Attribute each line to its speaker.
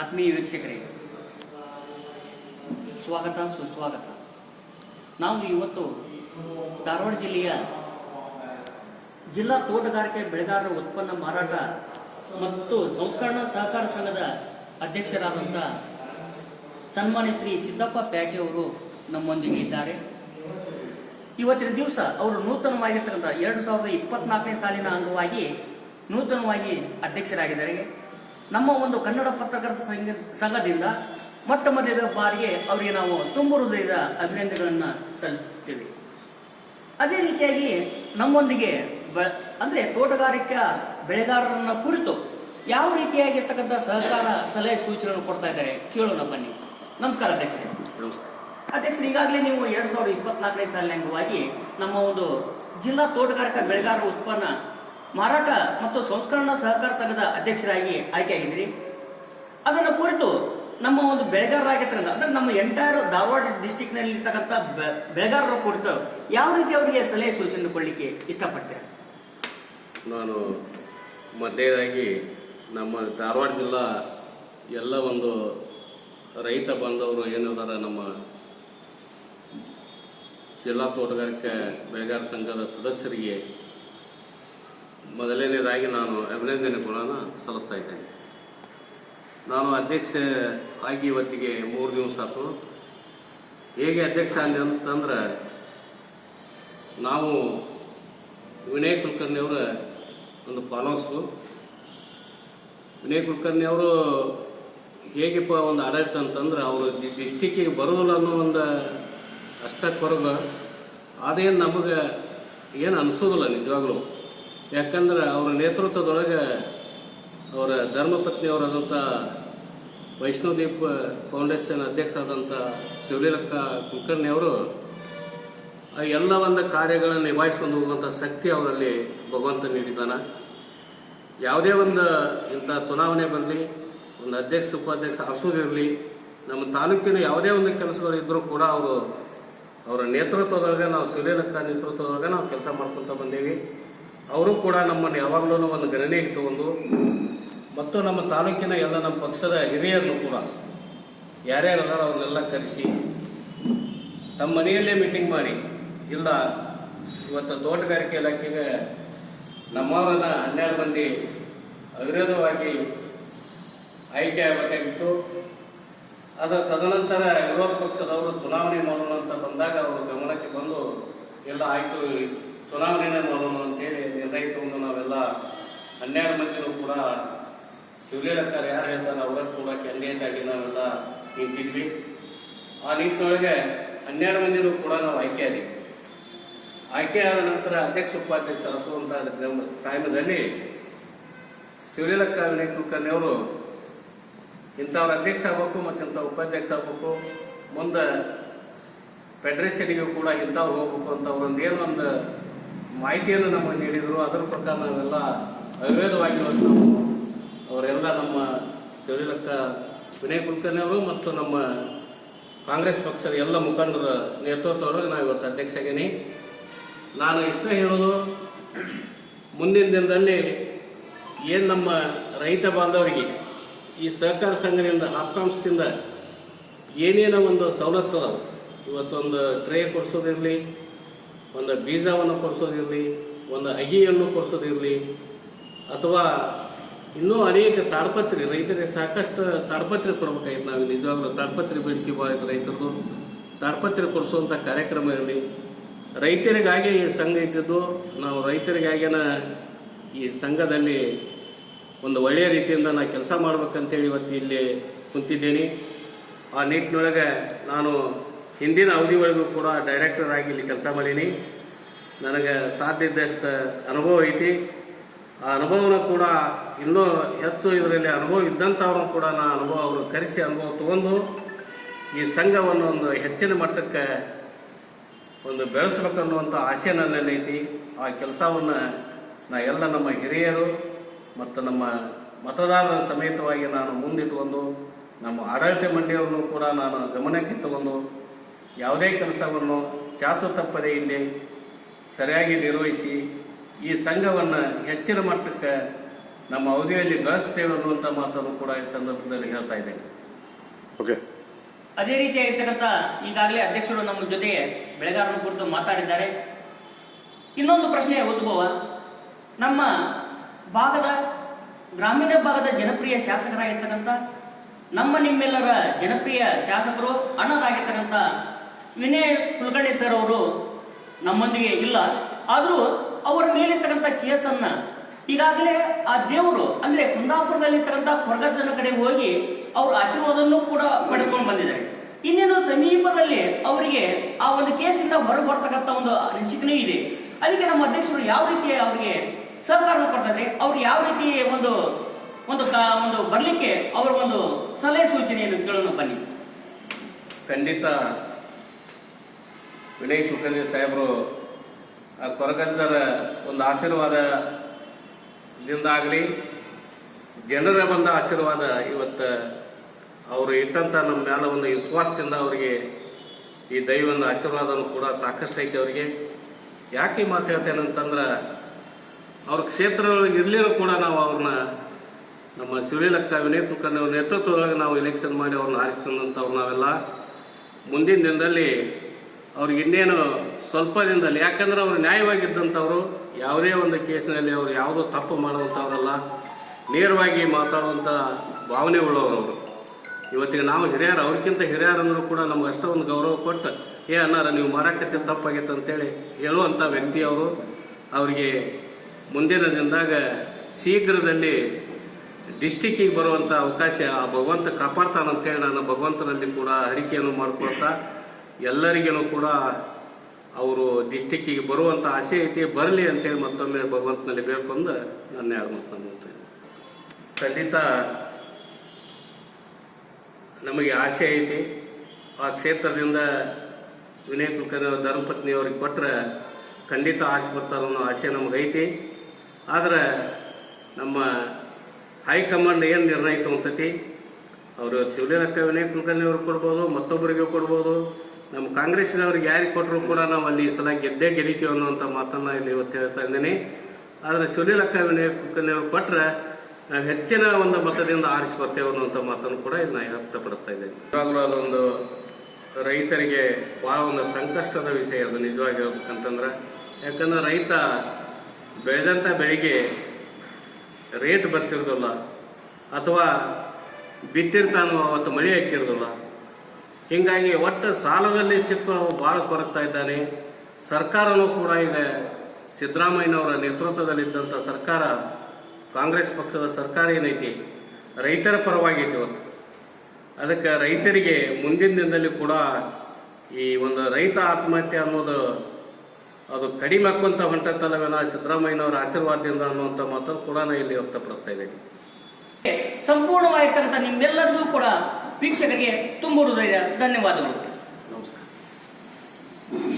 Speaker 1: ಆತ್ಮೀಯ ವೀಕ್ಷಕರೇ. ಸ್ವಾಗತ ಸುಸ್ವಾಗತ. ನಾವು ಇವತ್ತು ಧಾರವಾಡ ಜಿಲ್ಲೆಯ ಜಿಲ್ಲಾ ತೋಟಗಾರಿಕೆ ಬೆಳೆಗಾರರ ಉತ್ಪನ್ನ ಮಾರಾಟ ಮತ್ತು ಸಂಸ್ಕರಣಾ ಸಹಕಾರ ಸಂಘದ ಅಧ್ಯಕ್ಷರಾದಂಥ ಸನ್ಮಾನ್ಯ ಶ್ರೀ ಸಿದ್ದಪ್ಪ ಪ್ಯಾಟೆ ಅವರು ನಮ್ಮೊಂದಿಗೆ ಇದ್ದಾರೆ. ಇವತ್ತಿನ ದಿವಸ ಅವರು ನೂತನವಾಗಿರ್ತಕ್ಕಂಥ ಎರಡು ಸಾವಿರದ ಇಪ್ಪತ್ನಾಲ್ಕನೇ ಸಾಲಿನ ಅಂಗವಾಗಿ ನೂತನವಾಗಿ ಅಧ್ಯಕ್ಷರಾಗಿದ್ದಾರೆ. ನಮ್ಮ ಒಂದು ಕನ್ನಡ ಪತ್ರಕರ್ತ ಸಂಘ ಸಂಘದಿಂದ ಮೊಟ್ಟ ಮೊದಲ ಬಾರಿಗೆ ಅವರಿಗೆ ನಾವು ತುಂಬು ಹೃದಯದ ಅಭಿನಂದನೆಗಳನ್ನು ಸಲ್ಲಿಸುತ್ತೇವೆ. ಅದೇ ರೀತಿಯಾಗಿ ನಮ್ಮೊಂದಿಗೆ ಬೆ- ಅಂದ್ರೆ ತೋಟಗಾರಿಕಾ ಬೆಳೆಗಾರರನ್ನ ಕುರಿತು ಯಾವ ರೀತಿಯಾಗಿರ್ತಕ್ಕಂಥ ಸಹಕಾರ ಸಲಹೆ ಸೂಚನೆಗಳನ್ನು ಕೊಡ್ತಾ ಇದ್ದಾರೆ ಕೇಳೋಣ ಬನ್ನಿ. ನಮಸ್ಕಾರ ಅಧ್ಯಕ್ಷರೇ.
Speaker 2: ನಮಸ್ಕಾರ.
Speaker 1: ಅಧ್ಯಕ್ಷರು ಈಗಾಗಲೇ ನೀವು ಎರಡ್ ಸಾವಿರದ ಇಪ್ಪತ್ನಾಲ್ಕನೇ ಸಾಲಿನ ಅಂಗವಾಗಿ ನಮ್ಮ ಒಂದು ಜಿಲ್ಲಾ ತೋಟಗಾರಿಕಾ ಬೆಳೆಗಾರರ ಉತ್ಪನ್ನ ಮಾರಾಟ ಮತ್ತು ಸಂಸ್ಕರಣಾ ಸಹಕಾರ ಸಂಘದ ಅಧ್ಯಕ್ಷರಾಗಿ ಆಯ್ಕೆಯಾಗಿದ್ದೀರಿ. ಅದನ್ನು ಕುರಿತು ನಮ್ಮ ಒಂದು ಬೆಳೆಗಾರರಾಗಿರ್ತಕ್ಕಂಥ ಅಂದ್ರೆ ನಮ್ಮ ಎಂಟೈರ್ ಧಾರವಾಡ ಡಿಸ್ಟಿಕ್ನಲ್ಲಿ ಇರ್ತಕ್ಕಂಥ ಬೆಳೆಗಾರರ ಕುರಿತು ಯಾವ ರೀತಿ ಅವರಿಗೆ ಸಲಹೆ ಸೂಚನೆ ಕೊಡ್ಲಿಕ್ಕೆ ಇಷ್ಟಪಡ್ತೀರಾ?
Speaker 2: ನಾನು ಮೊದಲನೇದಾಗಿ ನಮ್ಮ ಧಾರವಾಡ ಜಿಲ್ಲಾ ಎಲ್ಲ ಒಂದು ರೈತ ಬಾಂಧವರು ಏನಿದಾರ ನಮ್ಮ ಜಿಲ್ಲಾ ತೋಟಗಾರಿಕೆ ಬೆಳೆಗಾರ ಸಂಘದ ಸದಸ್ಯರಿಗೆ ಮೊದಲನೇದಾಗಿ ನಾನು ಅಭಿನಂದನೆ ಕೂಡ ಸಲ್ಲಿಸ್ತಾ ಇದ್ದೇನೆ. ನಾನು ಅಧ್ಯಕ್ಷ ಆಗಿ ಇವತ್ತಿಗೆ ಮೂರು ದಿವಸ ಆಯ್ತು. ಹೇಗೆ ಅಧ್ಯಕ್ಷ ಅಂದೆ ಅಂತಂದ್ರೆ, ನಾವು ವಿನಯ್ ಕುಲಕರ್ಣಿ ಅವರ ಒಂದು ಫಾಲೋವರ್ಸು. ವಿನಯ್ ಕುಲಕರ್ಣಿ ಅವರು ಹೇಗೆಪ್ಪ ಒಂದು ಆಡಳಿತ ಅಂತಂದ್ರೆ, ಅವರು ಡಿಸ್ಟಿಕ್ಕಿಗೆ ಬರೋದಿಲ್ಲ ಅನ್ನೋ ಒಂದು ಅಷ್ಟಕ್ಕೆ ಬರೋದು ಅದೇನು ನಮಗೆ ಏನು ಅನಿಸೋದಿಲ್ಲ ನಿಜವಾಗ್ಲೂ. ಯಾಕಂದ್ರೆ ಅವರ ನೇತೃತ್ವದೊಳಗೆ ಅವರ ಧರ್ಮಪತ್ನಿಯವರಾದಂಥ ವೈಷ್ಣೋದೀಪ್ ಫೌಂಡೇಶನ್ ಅಧ್ಯಕ್ಷರಾದಂಥ ಶಿವಲೀಲಕ್ಕ ಕುಲಕರ್ಣಿ ಅವರು ಎಲ್ಲ ಒಂದು ಕಾರ್ಯಗಳನ್ನು ನಿಭಾಯಿಸ್ಕೊಂಡು ಹೋಗುವಂಥ ಶಕ್ತಿ ಅವರಲ್ಲಿ ಭಗವಂತ ನೀಡಿದ್ದಾನೆ. ಯಾವುದೇ ಒಂದು ಇಂಥ ಚುನಾವಣೆ ಬರಲಿ, ಒಂದು ಅಧ್ಯಕ್ಷ, ಉಪಾಧ್ಯಕ್ಷ ಹರಿಸೋದಿರಲಿ ನಮ್ಮ ತಾಲೂಕಿನ ಯಾವುದೇ ಒಂದು ಕೆಲಸಗಳಿದ್ದರೂ ಕೂಡ ಅವರು ಅವರ ನೇತೃತ್ವದೊಳಗೆ ನಾವು ಶಿವಲೀಲಕ್ಕ ನೇತೃತ್ವದೊಳಗೆ ನಾವು ಕೆಲಸ ಮಾಡ್ಕೊತ ಬಂದೇವಿ. ಅವರು ಕೂಡ ನಮ್ಮನ್ನು ಯಾವಾಗಲೂ ಒಂದು ಗಣನೆಗೆ ತಗೊಂಡು ಮತ್ತು ನಮ್ಮ ತಾಲೂಕಿನ ಎಲ್ಲ ನಮ್ಮ ಪಕ್ಷದ ಹಿರಿಯರನ್ನು ಕೂಡ ಯಾರ್ಯಾರು ಅದಾರ ಅವ್ರನ್ನೆಲ್ಲ ಕರೆಸಿ ತಮ್ಮ ಮನೆಯಲ್ಲೇ ಮೀಟಿಂಗ್ ಮಾಡಿ. ಇಲ್ಲ, ಇವತ್ತು ತೋಟಗಾರಿಕೆ ಇಲಾಖೆಗೆ ನಮ್ಮವರನ್ನ ಹನ್ನೆರಡು ಮಂದಿ ಅವಿರೋಧವಾಗಿ ಆಯ್ಕೆ ಆಗಬೇಕಾಗಿತ್ತು. ಅದರ ತದನಂತರ ವಿರೋಧ ಪಕ್ಷದವರು ಚುನಾವಣೆ ಮಾಡೋಣ ಅಂತ ಬಂದಾಗ ಅವರು ಗಮನಕ್ಕೆ ಬಂದು, ಎಲ್ಲ ಆಯಿತು ಚುನಾವಣೆನೇ ಮಾಡೋಣ ಅಂತೇಳಿ ನಾವೆಲ್ಲ ಹನ್ನೆರಡು ಮಂದಿನೂ ಕೂಡ ಶಿವಲೀಲಕ್ಕರ್ ಯಾರು ಹೇಳ್ತಾರೆ ಅವರ ಕೂಡ ಕ್ಯಾಂಡಿಡೇಟ್ ನಾವೆಲ್ಲ ನಿಂತಿದ್ವಿ. ಆ ನಿಟ್ಟಿನೊಳಗೆ ಹನ್ನೆರಡು ಮಂದಿನೂ ಕೂಡ ನಾವು ಆಯ್ಕೆ ಆದ್ವಿ. ಆಯ್ಕೆ ಆದ ನಂತರ ಅಧ್ಯಕ್ಷ, ಉಪಾಧ್ಯಕ್ಷ ರಸುವಂತ ಟೈಮದಲ್ಲಿ ಶಿವಲೀಲಕ್ಕಾರ ವಿನಯ್ ಕುಲಕರ್ಣಿ ಅವರು ಇಂಥವ್ರ ಅಧ್ಯಕ್ಷ ಆಗಬೇಕು ಮತ್ತು ಇಂಥ ಉಪಾಧ್ಯಕ್ಷ ಆಗಬೇಕು. ಮುಂದೆ ಫೆಡರೇಷನ್ಗೂ ಕೂಡ ಇಂಥವ್ರು ಹೋಗ್ಬೇಕು ಅಂತ ಒಂದು ಏನೋ ಒಂದು ಮಾಹಿತಿಯನ್ನು ನಮಗೆ ನೀಡಿದರು. ಅದರ ಪ್ರಕಾರ ನಾವೆಲ್ಲ ಇವತ್ತು ನಾವು ಅವರೆಲ್ಲ ನಮ್ಮ ಶಿವಲಕ್ಕ ವಿನಯ್ ಕುಲಕರ್ಣಿ ಅವರು ಮತ್ತು ನಮ್ಮ ಕಾಂಗ್ರೆಸ್ ಪಕ್ಷದ ಎಲ್ಲ ಮುಖಂಡರ ನೇತೃತ್ವದೊಳಗೆ ನಾವು ಇವತ್ತು ಅಧ್ಯಕ್ಷ ಆಗೀನಿ. ನಾನು ಇಷ್ಟೇ ಹೇಳೋದು ಮುಂದಿನ ದಿನದಲ್ಲಿ ಏನು ನಮ್ಮ ರೈತ ಬಾಂಧವರಿಗೆ ಈ ಸಹಕಾರ ಸಂಘದಿಂದ ಆಪ್ತಾಂಶದಿಂದ ಏನೇನೋ ಒಂದು ಸವಲತ್ತು ಅದಾವೆ ಇವತ್ತೊಂದು ಟ್ರೇ ಕೊಡಿಸೋದಿರಲಿ ಒಂದು ಬೀಜವನ್ನು ಕೊಡಿಸೋದಿರಲಿ ಒಂದು ಅಗಿಯನ್ನು ಕೊಡಿಸೋದಿರಲಿ ಅಥವಾ ಇನ್ನೂ ಅನೇಕ ತಾಡ್ಪತ್ರಿ, ರೈತರಿಗೆ ಸಾಕಷ್ಟು ತಾಡ್ಪತ್ರೆ ಕೊಡಬೇಕಾಗಿತ್ತು ನಾವು ನಿಜವಾಗ್ಲೂ ತಾಡ್ಪತ್ರೆ ಬೇಡಿಕೆ ಭಾಳ ರೈತರದು. ತಾಡ್ಪತ್ರೆ ಕೊಡಿಸುವಂಥ ಕಾರ್ಯಕ್ರಮ ಇರಲಿ. ರೈತರಿಗಾಗಿ ಈ ಸಂಘ ಇದ್ದಿದ್ದು, ನಾವು ರೈತರಿಗಾಗಿನ ಈ ಸಂಘದಲ್ಲಿ ಒಂದು ಒಳ್ಳೆಯ ರೀತಿಯಿಂದ ನಾನು ಕೆಲಸ ಮಾಡ್ಬೇಕಂತೇಳಿ ಇವತ್ತು ಇಲ್ಲಿ ಕುಂತಿದ್ದೇನೆ. ಆ ನಿಟ್ಟಿನೊಳಗೆ ನಾನು ಹಿಂದಿನ ಅವಧಿ ಒಳಗೂ ಕೂಡ ಡೈರೆಕ್ಟರ್ ಆಗಿ ಇಲ್ಲಿ ಕೆಲಸ ಮಾಡೀನಿ. ನನಗೆ ಸಾಧ್ಯ ಇದ್ದಷ್ಟು ಅನುಭವ ಐತಿ. ಆ ಅನುಭವನ ಕೂಡ ಇನ್ನೂ ಹೆಚ್ಚು ಇದರಲ್ಲಿ ಅನುಭವ ಇದ್ದಂಥವ್ರನ್ನ ಕೂಡ ನಾ ಅನುಭವ ಅವರು ಕರೆಸಿ ಅನುಭವ ತಗೊಂಡು ಈ ಸಂಘವನ್ನು ಒಂದು ಹೆಚ್ಚಿನ ಮಟ್ಟಕ್ಕೆ ಒಂದು ಬೆಳೆಸ್ಬೇಕನ್ನುವಂಥ ಆಸೆ ಐತಿ. ಆ ಕೆಲಸವನ್ನು ನಾ ಎಲ್ಲ ನಮ್ಮ ಹಿರಿಯರು ಮತ್ತು ನಮ್ಮ ಮತದಾರರ ಸಮೇತವಾಗಿ ನಾನು ಮುಂದಿಟ್ಟುಕೊಂಡು ನಮ್ಮ ಆಡಳಿತ ಮಂಡಿಯವ್ರನ್ನೂ ಕೂಡ ನಾನು ಗಮನಕ್ಕೆ ತಗೊಂಡು ಯಾವುದೇ ಕೆಲಸವನ್ನು ಚಾಚು ತಪ್ಪದೆ ಇಲ್ಲಿ ಸರಿಯಾಗಿ ನಿರ್ವಹಿಸಿ ಈ ಸಂಘವನ್ನು ಹೆಚ್ಚಿನ ಮಟ್ಟಕ್ಕೆ ನಮ್ಮ ಅವಧಿಯಲ್ಲಿ ಬೆಳೆಸ್ತೇವೆ ಅನ್ನುವಂಥ ಮಾತನ್ನು ಕೂಡ ಈ ಸಂದರ್ಭದಲ್ಲಿ ಹೇಳ್ತಾ ಇದ್ದೇನೆ.
Speaker 3: ಓಕೆ
Speaker 1: ಅದೇ ರೀತಿಯಾಗಿರ್ತಕ್ಕಂಥ ಈಗಾಗಲೇ ಅಧ್ಯಕ್ಷರು ನಮ್ಮ ಜೊತೆಗೆ ಬೆಳೆಗಾರರ ಕುರಿತು ಮಾತಾಡಿದ್ದಾರೆ. ಇನ್ನೊಂದು ಪ್ರಶ್ನೆ ಉದ್ಭವ ನಮ್ಮ ಭಾಗದ ಗ್ರಾಮೀಣ ಭಾಗದ ಜನಪ್ರಿಯ ಶಾಸಕರಾಗಿರ್ತಕ್ಕಂಥ ನಮ್ಮ ನಿಮ್ಮೆಲ್ಲರ ಜನಪ್ರಿಯ ಶಾಸಕರು ಅಣ್ಣರಾಗಿರ್ತಕ್ಕಂಥ ವಿನಯ್ ಕುಲಕರ್ಣಿ ಸರ್ ಅವರು ನಮ್ಮೊಂದಿಗೆ ಇಲ್ಲ. ಆದರೂ ಅವರ ಮೇಲಿರ್ತಕ್ಕಂಥ ಕೇಸನ್ನ ಈಗಾಗಲೇ ಆ ದೇವರು, ಅಂದ್ರೆ ಕುಂದಾಪುರದಲ್ಲಿರ್ತಕ್ಕಂಥ ಕೊರಗಜ್ಜನ ಕಡೆ ಹೋಗಿ ಅವ್ರ ಆಶೀರ್ವಾದವನ್ನು ಕೂಡ ಪಡ್ಕೊಂಡು ಬಂದಿದ್ದಾರೆ. ಇನ್ನೇನು ಸಮೀಪದಲ್ಲಿ ಅವರಿಗೆ ಆ ಒಂದು ಕೇಸಿಂದ ಹೊರಗೆ ಬರ್ತಕ್ಕಂಥ ಒಂದು ಅನಿಸಿಕೆನೂ ಇದೆ. ಅದಕ್ಕೆ ನಮ್ಮ ಅಧ್ಯಕ್ಷರು ಯಾವ ರೀತಿ ಅವರಿಗೆ ಸಹಕಾರ ಕೊಡ್ತಾರೆ, ಅವ್ರು ಯಾವ ರೀತಿ ಒಂದು ಒಂದು ಒಂದು ಬರಲಿಕ್ಕೆ ಅವರ ಒಂದು ಸಲಹೆ ಸೂಚನೆಯನ್ನು ಕೇಳೋಣ ಬನ್ನಿ.
Speaker 2: ಖಂಡಿತ ವಿನಯ್ ಕುಲಕರ್ಣಿ ಸಾಹೇಬರು, ಆ ಕೊರಗಜ್ಜರ ಒಂದು ಆಶೀರ್ವಾದದಿಂದಾಗಲಿ ಜನರ ಬಂದ ಆಶೀರ್ವಾದ ಇವತ್ತು ಅವರು ಇಟ್ಟಂಥ ನಮ್ಮ ಮೇಲೆ ಒಂದು ವಿಶ್ವಾಸದಿಂದ ಅವರಿಗೆ ಈ ದೈವದ ಆಶೀರ್ವಾದನೂ ಕೂಡ ಸಾಕಷ್ಟು ಐತೆ ಅವರಿಗೆ. ಯಾಕೆ ಮಾತು ಹೇಳ್ತೇನೆ ಅಂತಂದ್ರೆ, ಅವ್ರ ಕ್ಷೇತ್ರದೊಳಗೆ ಇರಲಿರೋ ಕೂಡ ನಾವು ಅವ್ರನ್ನ ನಮ್ಮ ಶಿವಲೀಲಕ್ಕ ವಿನಯ್ ಕುಲಕರ್ಣಿ ಅವ್ರ ನೇತೃತ್ವದೊಳಗೆ ನಾವು ಎಲೆಕ್ಷನ್ ಮಾಡಿ ಅವ್ರನ್ನ ಆರಿಸ್ತಂದಂಥವ್ರು ನಾವೆಲ್ಲ. ಮುಂದಿನ ದಿನದಲ್ಲಿ ಅವ್ರಿಗೆ ಇನ್ನೇನು ಸ್ವಲ್ಪ ದಿನದಲ್ಲಿ, ಯಾಕಂದ್ರೆ ಅವರು ನ್ಯಾಯವಾಗಿದ್ದಂಥವ್ರು, ಯಾವುದೇ ಒಂದು ಕೇಸಿನಲ್ಲಿ ಅವರು ಯಾವುದೋ ತಪ್ಪು ಮಾಡುವಂಥವ್ರಲ್ಲ, ನೇರವಾಗಿ ಮಾತಾಡುವಂಥ ಭಾವನೆ ಅವರು. ಇವತ್ತಿಗೆ ನಾವು ಹಿರಿಯರು, ಅವ್ರಿಗಿಂತ ಹಿರಿಯರಂದರೂ ಕೂಡ ನಮ್ಗೆ ಅಷ್ಟೊಂದು ಗೌರವ ಕೊಟ್ಟು ಏ ಅನ್ನಾರ ನೀವು ಮಾರಾಕತ್ತೆ ತಪ್ಪಾಗೈತೆ ಅಂತೇಳಿ ಹೇಳುವಂಥ ವ್ಯಕ್ತಿ ಅವರು. ಅವರಿಗೆ ಮುಂದಿನ ದಿನದಾಗ ಶೀಘ್ರದಲ್ಲಿ ಡಿಸ್ಟಿಕ್ಕಿಗೆ ಬರುವಂಥ ಅವಕಾಶ ಆ ಭಗವಂತ ಕಾಪಾಡ್ತಾನಂತೇಳಿ ನಾನು ಭಗವಂತನಲ್ಲಿ ಕೂಡ ಹರಿಕೆಯನ್ನು ಮಾಡ್ಕೊಳ್ತಾ ಎಲ್ಲರಿಗೇನು ಕೂಡ ಅವರು ಡಿಸ್ಟಿಕ್ಕಿಗೆ ಬರುವಂಥ ಆಸೆ ಐತಿ, ಬರಲಿ ಅಂತೇಳಿ ಮತ್ತೊಮ್ಮೆ ಭಗವಂತನಲ್ಲಿ ಬೇಡ್ಕೊಂಡು ನನ್ನ ಎರಡು ಮಾತನ್ನು ಮುಗಿಸ್ತೇನೆ ಖಂಡಿತ ನಮಗೆ ಆಸೆ ಐತಿ. ಆ ಕ್ಷೇತ್ರದಿಂದ ವಿನಯ್ ಕುಲಕರ್ಣಿ ಧರ್ಮಪತ್ನಿಯವ್ರಿಗೆ ಕೊಟ್ಟರೆ ಖಂಡಿತ ಆಸೆ ಬರ್ತಾರೆ ಅನ್ನೋ ಆಸೆ ನಮಗೆ ಐತಿ. ಆದರೆ ನಮ್ಮ ಹೈಕಮಾಂಡ್ ಏನು ನಿರ್ಣಯ ಅಂತತಿ ಅವರು ಶಿವಲಿಂಗಕ್ಕ ವಿನಯ್ ಕುಲಕರ್ಣಿ ಅವ್ರಿಗೆ ಕೊಡ್ಬೋದು, ಮತ್ತೊಬ್ಬರಿಗೆ ಕೊಡ್ಬೋದು. ನಮ್ಮ ಕಾಂಗ್ರೆಸ್ನವ್ರಿಗೆ ಯಾರಿಗೆ ಕೊಟ್ಟರು ಕೂಡ ನಾವು ಅಲ್ಲಿ ಈ ಸಲ ಗೆದ್ದೇ ಗೆಲ್ತೀವಿ ಅನ್ನುವಂಥ ಮಾತನ್ನು ಇಲ್ಲಿ ಇವತ್ತು ಹೇಳ್ತಾ ಇದ್ದೀನಿ. ಆದರೆ ಸುನೀಲ್ ಕುಲಕರ್ಣಿ ಕೊಟ್ಟರೆ ನಾವು ಹೆಚ್ಚಿನ ಒಂದು ಮತದಿಂದ ಆರಿಸಿ ಬರ್ತೇವೆ ಅನ್ನುವಂಥ ಮಾತನ್ನು ಕೂಡ ನಾನು ವ್ಯಕ್ತಪಡಿಸ್ತಾ ಇದ್ದೇನೆ. ಇವಾಗಲೂ ಅದೊಂದು ರೈತರಿಗೆ ಭಾಳ ಒಂದು ಸಂಕಷ್ಟದ ವಿಷಯ ಅದು ನಿಜವಾಗಿ ಹೇಳ್ಬೇಕಂತಂದ್ರೆ ಯಾಕಂದ್ರೆ ರೈತ ಬೆಳೆದಂಥ ಬೆಳೆಗೆ ರೇಟ್ ಬರ್ತಿರೋದಿಲ್ಲ. ಅಥವಾ ಬಿತ್ತಿರ್ತಾನೋ, ಅವತ್ತು ಮಳೆ ಹಾಕಿರೋದಿಲ್ಲ ಹೀಗಾಗಿ ಒಟ್ಟು ಸಾಲದಲ್ಲಿ ಸಿಕ್ಕು ಭಾಳ ಕೊರಗ್ತಾ ಇದ್ದಾನೆ. ಸರ್ಕಾರನೂ ಕೂಡ ಈಗ ಸಿದ್ದರಾಮಯ್ಯನವರ ನೇತೃತ್ವದಲ್ಲಿದ್ದಂಥ ಸರ್ಕಾರ ಕಾಂಗ್ರೆಸ್ ಪಕ್ಷದ ಸರ್ಕಾರ ಏನೈತಿ? ರೈತರ ಪರವಾಗೈತಿ ಇವತ್ತು ಅದಕ್ಕೆ ರೈತರಿಗೆ ಮುಂದಿನ ದಿನದಲ್ಲಿ ಕೂಡ ಈ ಒಂದು ರೈತ ಆತ್ಮಹತ್ಯೆ ಅನ್ನೋದು ಅದು ಕಡಿಮೆ ಹಾಕುವಂಥ ಹೊಂಟತ್ತಲ್ಲವೇನ ಸಿದ್ದರಾಮಯ್ಯನವರ ಆಶೀರ್ವಾದದಿಂದ ಅನ್ನುವಂಥ ಮಾತನ್ನು ಕೂಡ ನಾನು ಇಲ್ಲಿ ವ್ಯಕ್ತಪಡಿಸ್ತಾ ಇದ್ದೀನಿ.
Speaker 1: ಸಂಪೂರ್ಣವಾಗಿರ್ತಕ್ಕಂಥ ನಿಮ್ಮೆಲ್ಲರಿಗೂ ಕೂಡ ವೀಕ್ಷಕರಿಗೆ ತುಂಬ ಹೃದಯದ ಧನ್ಯವಾದಗಳು.